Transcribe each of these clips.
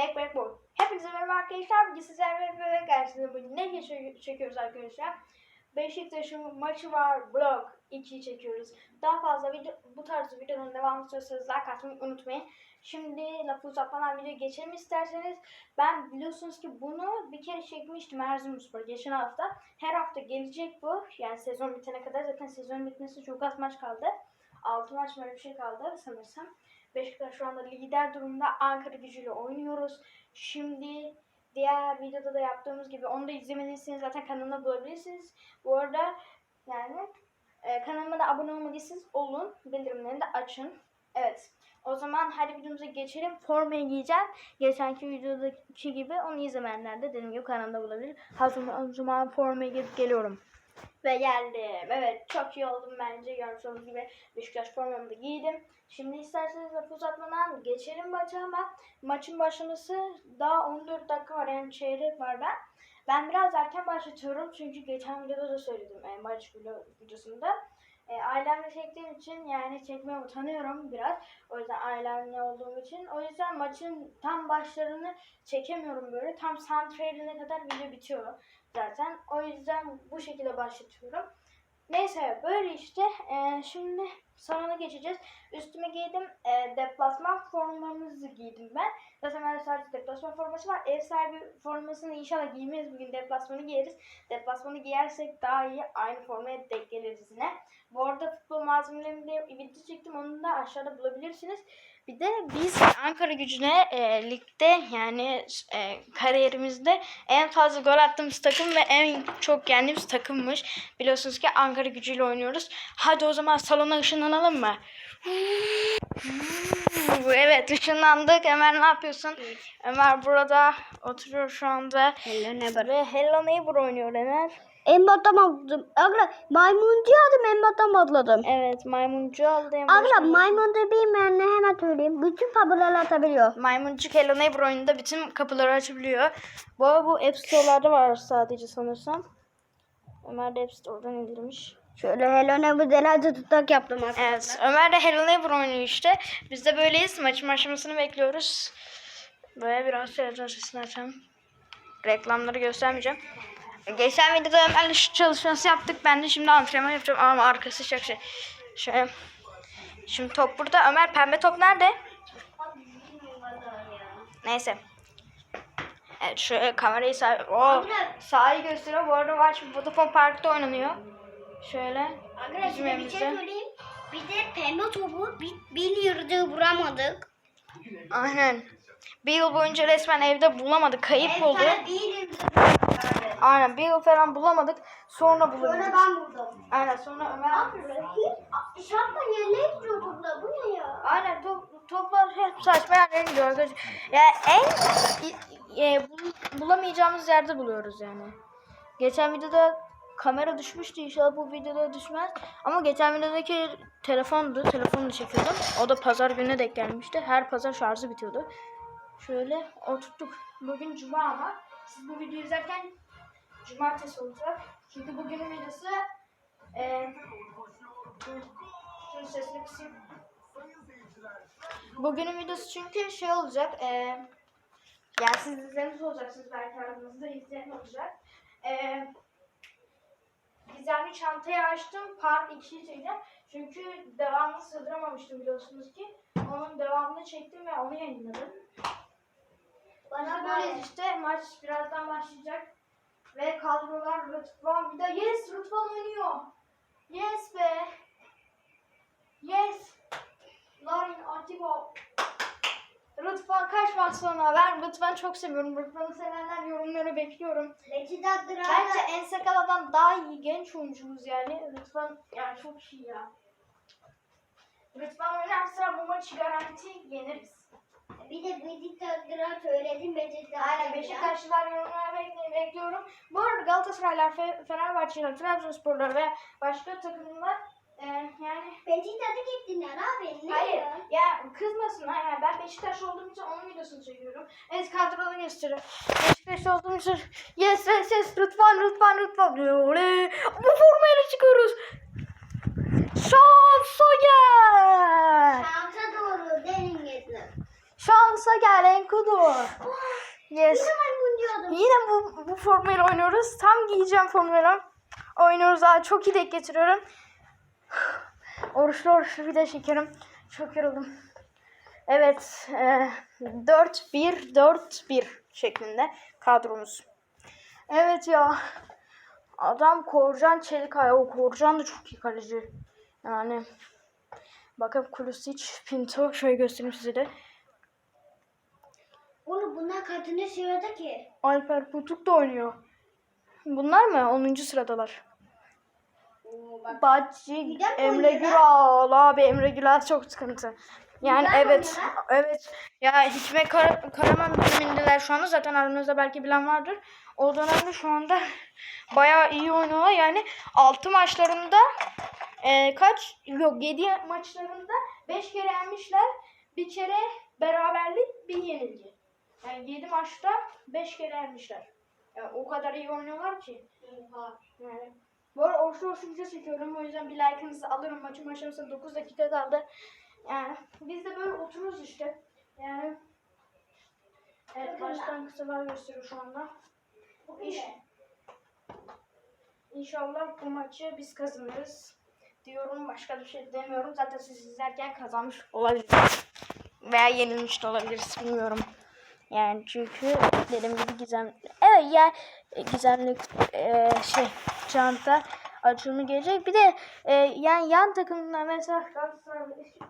Back Back Boy. Hepinize merhaba arkadaşlar. Bugün sizlerle bebek karşısında bugün ne çekiyoruz arkadaşlar? Beşiktaş'ın maçı var. Blog 2 çekiyoruz. Daha fazla video, bu tarz videonun devamı istiyorsanız like atmayı unutmayın. Şimdi lafı uzatmadan videoya geçelim isterseniz. Ben biliyorsunuz ki bunu bir kere çekmiştim Erzurumspor geçen hafta. Her hafta gelecek bu. Yani sezon bitene kadar zaten sezon bitmesi çok az maç kaldı. 6 maç mı öyle bir şey kaldı sanırsam. Beşiktaş şu anda lider durumda Ankara gücüyle oynuyoruz. Şimdi diğer videoda da yaptığımız gibi onu da izlemediyseniz zaten kanalımda bulabilirsiniz. Bu arada yani e, kanalıma da abone olmadıysanız olun. Bildirimlerini de açın. Evet. O zaman hadi videomuza geçelim. Formayı giyeceğim. Geçenki videodaki gibi onu izlemeyenler de dediğim gibi kanalımda bulabilir. Hazır o zaman formayı giyip geliyorum. Ve geldim. Evet çok iyi oldum bence. Görmüş olduğunuz gibi Beşiktaş formamı da giydim. Şimdi isterseniz lafı uzatmadan geçelim maça ama maçın başlaması daha 14 dakika var yani çeyrek var ben. Ben biraz erken başlatıyorum çünkü geçen videoda da söyledim e, maç video- videosunda. E, ailemle çektiğim için yani çekmeye utanıyorum biraz. O yüzden ailemle olduğum için. O yüzden maçın tam başlarını çekemiyorum böyle. Tam santraline kadar video bitiyor zaten. O yüzden bu şekilde başlatıyorum. Neyse böyle işte. Ee, şimdi salona geçeceğiz. Üstüme giydim. E, deplasman formamızı giydim ben. Zaten bende sadece deplasman forması var. Ev sahibi formasını inşallah giymeyiz. Bugün deplasmanı giyeriz. Deplasmanı giyersek daha iyi. Aynı formaya denk geliriz yine. Bu arada futbol malzemelerimi de video çektim. Onu da aşağıda bulabilirsiniz. Bir de biz Ankara gücüne e, ligde yani e, kariyerimizde en fazla gol attığımız takım ve en çok yendiğimiz takımmış. Biliyorsunuz ki Ankara gücüyle oynuyoruz. Hadi o zaman salona ışınlanalım mı? Evet ışınlandık. Ömer ne yapıyorsun? Ömer burada oturuyor şu anda. Hello neighbor. Ve Hello Neighbor oynuyor Ömer. Embat'tan atladım. Agla maymuncu aldım Embat'tan atladım. Evet maymuncu aldı. en Agla başta. maymuncu bilmeyenler hemen söyleyeyim. Bütün tabloları atabiliyor. Maymuncuk Hello Neighbor oyununda bütün kapıları açabiliyor. Bu bu App Store'larda var sadece sanırsam. Ömer de App Store'dan indirmiş. Şöyle Hello Neighbor delerce tutak yaptım arkadaşlar. Evet Ömer de Hello Neighbor oynuyor işte. Biz de böyleyiz. Maçın başlamasını bekliyoruz. Böyle biraz televizyon sesini açalım. Reklamları göstermeyeceğim. Geçen videoda Ömer'le şu çalışması yaptık. Ben de şimdi antrenman yapacağım ama arkası çok şey. Şöyle. Şimdi top burada. Ömer pembe top nerede? Neyse. Evet şöyle kamerayı sağ... Oo, sahayı gösteriyor. Bu arada maç Vodafone Park'ta oynanıyor. Şöyle. Arkadaşlar bir şey söyleyeyim. Bir de pembe topu bir, yırdığı vuramadık. Aynen. Bir yıl boyunca resmen evde bulamadık. Kayıp oldu. bir yırdığı Aynen bir yıl falan bulamadık. Sonra bulabildik. Sonra ben vurdum. Aynen sonra Ömer Şapka yerine gidiyor topla. Bu ne ya? Aynen top, toplar hep saçma gidiyor arkadaşlar. Yani en e, bul- bulamayacağımız yerde buluyoruz yani. Geçen videoda kamera düşmüştü inşallah bu videoda düşmez. Ama geçen videodaki telefondu. Telefonla çekiyordum. O da pazar gününe denk gelmişti. Her pazar şarjı bitiyordu. Şöyle oturttuk. Bugün cuma ama siz bu videoyu izlerken cumartesi olacak. Çünkü bugünün videosu e, şunun sesini kısayım. Bugünün videosu çünkü şey olacak. E, yani siz izlemiş olacaksınız belki aranızda izleyen olacak. E, gizemli çantayı açtım. Part 2'yi çekeceğim. Çünkü devamını sığdıramamıştım biliyorsunuz ki. Onun devamını çektim ve onu yayınladım. Bana böyle işte maç birazdan başlayacak. Ve kadrolar Rıdvan bir de yes Rıdvan oynuyor. Yes be. Yes. Larin Atiba. Sonra? Ben Rıdvan'ı çok seviyorum. Rıdvan'ı sevenler yorumları bekliyorum. Bence En Sakala'dan daha iyi genç oyuncumuz yani. Rıdvan yani çok iyi ya. Rıdvan oynarsa bu maçı garanti yeneriz. Bir de Dıra söyledim Necida. Aynen Beşiktaşlılar yorumlara bekle- bekliyorum. Bu arada Galatasaraylar, Fe- Fenerbahçeler, Trabzonsporlar ve başka takımlar e, yani Beşiktaş'a gittin ya abi. Ne hayır ya? ya kızmasınlar yani ben Beşiktaş olduğum için onun videosunu çekiyorum. Evet kadronu gösteriyor. Beşiktaş olduğum için yes yes yes Rıdvan Rıdvan Rıdvan Oley! bu formayla çıkıyoruz. Şansa gel. Şansa doğru derin gezdim. Şansa gel Enkudu. Oh diyordum. Yine bu, bu formuyla oynuyoruz. Tam giyeceğim formuyla oynuyoruz. Daha çok iyi denk getiriyorum. Oruçlu oruçlu bir de çekiyorum. Çok yoruldum. Evet. E, 4-1-4-1 şeklinde kadromuz. Evet ya. Adam Korcan Çelikay. O Korcan da çok iyi kaleci. Yani bakın Kulisic, Pinto. Şöyle göstereyim size de. Oğlum bunlar kadını seviyordu ki. Alper Putuk da oynuyor. Bunlar mı? 10. sıradalar. Bacı, Emre? Güral abi Emre Güral çok sıkıntı. Yani Neden evet, evet. Ya Hikmet Kara, Karaman dönemindeler şu anda. Zaten aranızda belki bilen vardır. O dönemde şu anda bayağı iyi oynuyorlar. Yani 6 maçlarında e, kaç? Yok 7 maçlarında 5 kere yenmişler. Bir kere beraberlik, bir yenilgi. Yani 7 maçta 5 kere yenmişler. Yani o kadar iyi oynuyorlar ki. Yani bu arada orta orta çekiyorum. O yüzden bir like'ınızı alırım. Maçın başlamasına 9 dakika kaldı. Yani biz de böyle oturuyoruz işte. Yani Evet baştan kısalar gösteriyor şu anda. İş, İnşallah bu maçı biz kazanırız. Diyorum başka bir şey demiyorum. Zaten siz izlerken kazanmış olabiliriz. Veya yenilmiş de olabiliriz bilmiyorum. Yani çünkü dediğim gibi gizem evet ya e, gizemli e, şey çanta açılımı gelecek. Bir de e, yani yan takımlar mesela Galatasaray,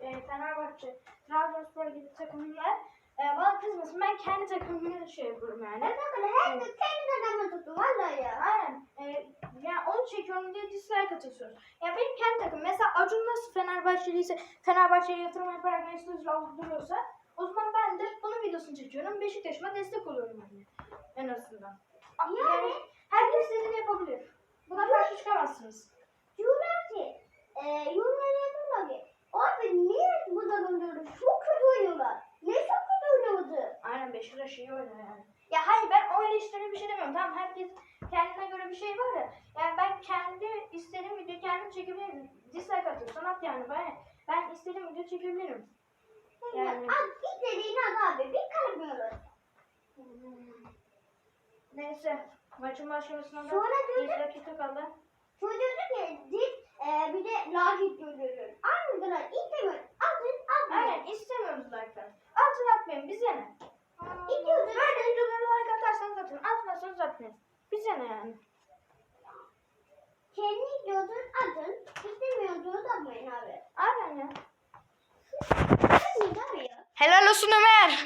e, Fenerbahçe, Trabzonspor gibi takımlar e, bana kızmasın. Ben kendi takımımı şey yapıyorum yani. Ben her gün senin adamı tuttum vallahi ya. Aynen. E, yani onu çekiyorum diye dislike atıyorsunuz. Ya benim kendi takım. Mesela Acun nasıl Fenerbahçeliyse Fenerbahçe'ye yatırım yaparak Mesut Özil aldırıyorsa o zaman ben de bunun videosunu çekiyorum. Beşiktaş'ıma destek oluyorum yani. En azından. Yani- Yani herkes istediğini yapabilir. Buna karşı çıkamazsınız. Ki, e, yorumlara yazıyorlar ki, abi niye bu takım diyordu? Çok kötü oynuyorlar. Ne çok kötü oynuyordu? Aynen Beşiktaş iyi oynuyor yani. Ya hayır ben o eleştiri bir şey demiyorum. Tamam herkes kendine göre bir şey var ya. Yani ben kendi istediğim videoyu kendim çekebilirim. Dislike atıyorsan at yani. Ben, ben istediğim videoyu çekebilirim. Yani- Yani. Abi bir dediğin adı abi, bir kalmıyoruz. Neyse. Maçın başlamasına da Sonra 100 diyordu, dakika sonra diyordu ki, dip, e, bir de diyordu. Aynı kadar istemiyorum. Atın, atın. Aynen istemiyoruz like'ları. Atın atmayın bize ne? İtiyoruz. Böyle videolara like atarsanız atın. Atmazsanız atmayın. Bize ne yani? Kendi diyordun atın, istemiyorsunuz atmayın abi. Aynen ya. Atmayın abi ya. Helal olsun Ömer.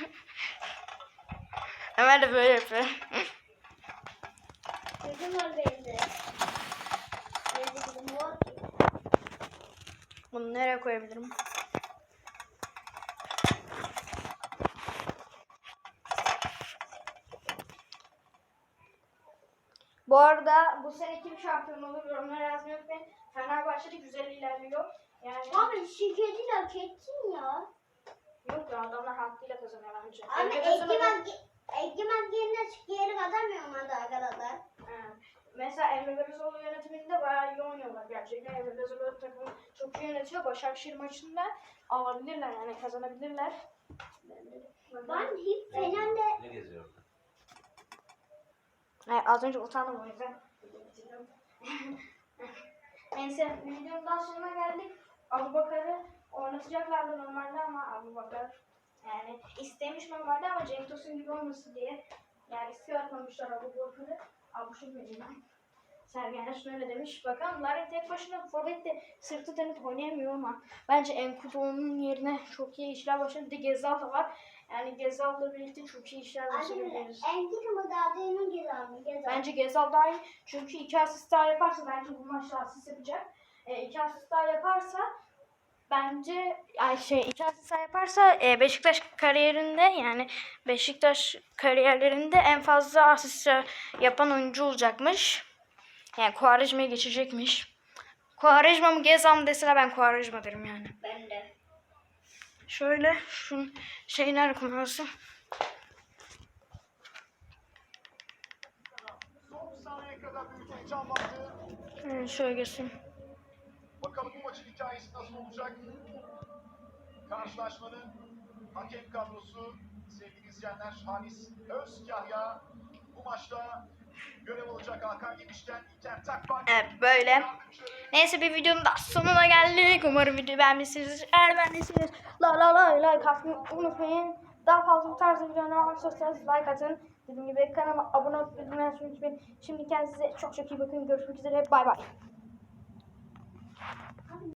Ömer de böyle yapıyor. Gözüm var benim de. Benim de gözüm var ki. Bunu nereye koyabilirim? Bu arada bu sene kim şampiyon olur yorumlara yazmayı unutmayın. Fenerbahçe de güzel ilerliyor. Yani Abi şirketi de hak ettin ya. yok ya adamlar hakkıyla kazanıyor bence. Belözoğlu- Egemen, Egemen yerine geri kazanmıyor mu arkadaşlar? Mesela Emre Belözoğlu yönetiminde bayağı iyi oynuyorlar gerçekten. Emre Belözoğlu takımı çok iyi yönetiyor. Başakşehir maçında alabilirler yani kazanabilirler. Ben hiç Fener'de Ne geziyor? Evet, az önce utandım o yüzden. Neyse videonun daha sonuna geldik. Abu Bakar'ı oynatacaklardı normalde ama Abu Bakar yani istemiş normalde ama Cenk Tosun gibi olmasın diye yani istiyor atmamışlar Abu Bakar'ı. Abu şimdi ben. Sergen Yalçın öyle demiş. Bakalım Larin tek başına forvette sırtı dönüp oynayamıyor ama bence Enkudu'nun yerine çok iyi işler başladı. Bir de Gezal da var. Yani Gezal'la birlikte çok iyi işler başarabiliriz. Engin mi daha demin cezamı ceza. Bence Gezal daha iyi. Çünkü iki asist daha yaparsa bence bu maçta asist yapacak. E, iki asist daha yaparsa bence ay şey iki asist yaparsa e, Beşiktaş kariyerinde yani Beşiktaş kariyerlerinde en fazla asist yapan oyuncu olacakmış. Yani Kuvarecma'ya geçecekmiş. Kuvarecma mı Gezal mı deseler ben Kuvarecma derim yani. Ben de. Şöyle şunun şey nerede. Evet, şöyle göstereyim. Bakalım bu maçın hikayesi nasıl olacak? Karşılaşmanın hakem kadrosu sevgili izleyenler. Halis Özkahya bu maçta görev alacak Hakan Yemiş'ten İlker Takbak. Evet böyle. Neyse bir videonun da sonuna geldik. Umarım videoyu beğenmişsinizdir. Eğer beğendiyseniz la la la like atmayı unutmayın. Daha fazla bu tarz videolar devam istiyorsanız like atın. Dediğim gibi kanalıma abone olup bildirimleri açmayı unutmayın. Şimdi kendinize çok çok iyi bakın. Görüşmek üzere. Bay bay.